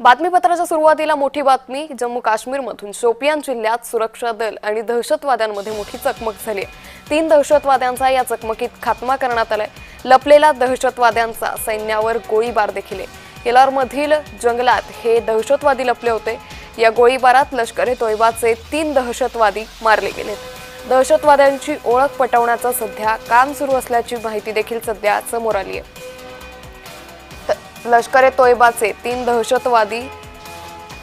बातमीपत्राच्या सुरुवातीला मोठी बातमी जम्मू काश्मीरमधून शोपियान जिल्ह्यात सुरक्षा दल आणि दहशतवाद्यांमध्ये मोठी चकमक झाली आहे. तीन दहशतवाद्यांचा या चकमकीत खात्मा करण्यात आलाय. लपलेला दहशतवाद्यांचा सैन्यावर गोळीबार देखील आहे. येलारमधील जंगलात हे दहशतवादी लपले होते. या गोळीबारात लष्कर ए तोयबाचे तीन दहशतवादी मारले गेलेत. दहशतवाद्यांची ओळख पटवण्याचं सध्या काम सुरू असल्याची माहिती देखील सध्या समोर आली आहे. लष्कर ए तोयबाचे तीन दहशतवादी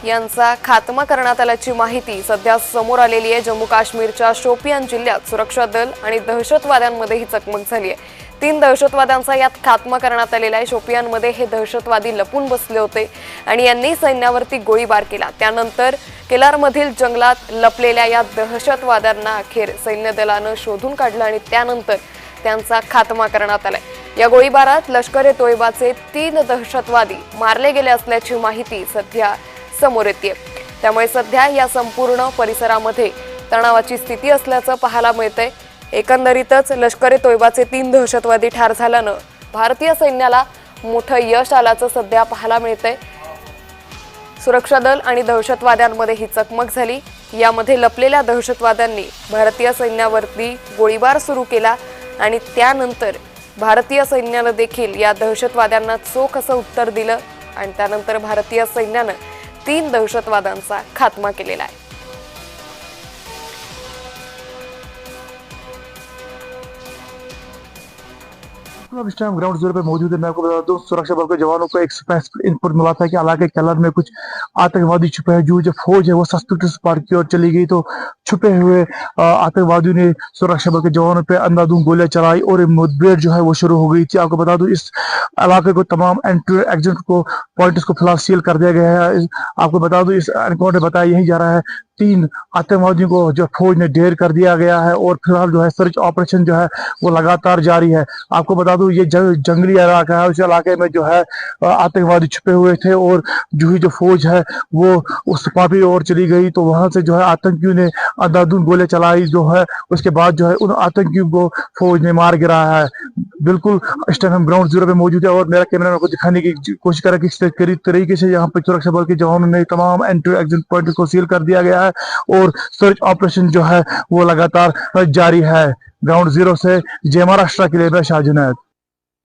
यांचा खात्मा करण्यात आल्याची माहिती सध्या समोर आलेली आहे. जम्मू काश्मीरच्या शोपियान जिल्ह्यात सुरक्षा दल आणि दहशतवाद्यांमध्ये ही चकमक झाली आहे. तीन दहशतवाद्यांचा यात खात्मा करण्यात आलेला आहे. शोपियानमध्ये हे दहशतवादी लपून बसले होते आणि यांनी सैन्यावरती गोळीबार केला. त्यानंतर केलारमधील जंगलात लपलेल्या या दहशतवाद्यांना अखेर सैन्य दलानं शोधून काढलं आणि त्यानंतर त्यांचा खात्मा करण्यात आलाय. या गोळीबारात लष्कर ए तोयबाचे तीन दहशतवादी मारले गेले असल्याची माहिती सध्या समोर येते त्यामुळे सध्या या संपूर्ण परिसरामध्ये तणावाची स्थिती असल्याचं पाहायला मिळतंय. एकंदरीतच लष्कर ए तोयबाचे तीन दहशतवादी ठार झाल्यानं भारतीय सैन्याला मोठं यश आल्याचं सध्या पाहायला मिळतंय. सुरक्षा दल आणि दहशतवाद्यांमध्ये ही चकमक झाली. यामध्ये लपलेल्या दहशतवाद्यांनी भारतीय सैन्यावरती गोळीबार सुरू केला आणि त्यानंतर भारतीय सैन्यानं देखील या दहशतवाद्यांना चोख असं उत्तर दिलं आणि त्यानंतर भारतीय सैन्यानं तीन दहशतवाद्यांचा खात्मा केलेला आहे. अब इस टाइम ग्राउंड ज़ीरो पे मौजूद है, मैं आपको बता दूँ, सुरक्षा बल के जवानों को एक इनपुट मिला था कि इलाके केलर में कुछ आतंकवादी छुपे हैं। जो जो फौज है, वो सस्पेक्ट पार्ट की ओर चली गई तो छुपे हुए आतंकवादियों ने सुरक्षा बल के जवानों पे अंधाधुंध गोलियाँ चलाई और मुठभेड़ जो है, वो शुरू हो गई थी। आपको बता दूँ, इस इलाके को तमाम एंट्री एग्जिट को पॉइंट्स को फ़िलहाल सील कर दिया गया है। आपको बता दूँ, इस एनकाउंटर बताया यही जा रहा है, तीन आतंकवादियों को जो फौज ने ढेर कर दिया गया है और फ़िलहाल जो है सर्च ऑपरेशन जो है, वो लगातार जारी है। आपको बता ये जंग, जंगली इलाका है उस इलाके में जो है आतंकवादी छुपे हुए थे और जो ही जो फौज है वो उस पापी ओर चली गई। तो वहाँ से जो है आतंकियों ने अंधाधुंध गोले चलाई जो है उसके बाद जो है उन आतंकियों को फौज ने मार गिराया है। बिल्कुल इस टाइम हम ग्राउंड ज़ीरो पे मौजूद है और मेरा कैमरा को दिखाने की कोशिश करा किस तरी- तरीके से यहाँ पे सुरक्षा बल के जवानों ने तमाम एंट्री एग्जिट पॉइंट को सील कर दिया गया है और सर्च ऑपरेशन जो है वो लगातार जारी है। ग्राउंड ज़ीरो से जय महाराष्ट्र के लिए मैं शाह जुनैद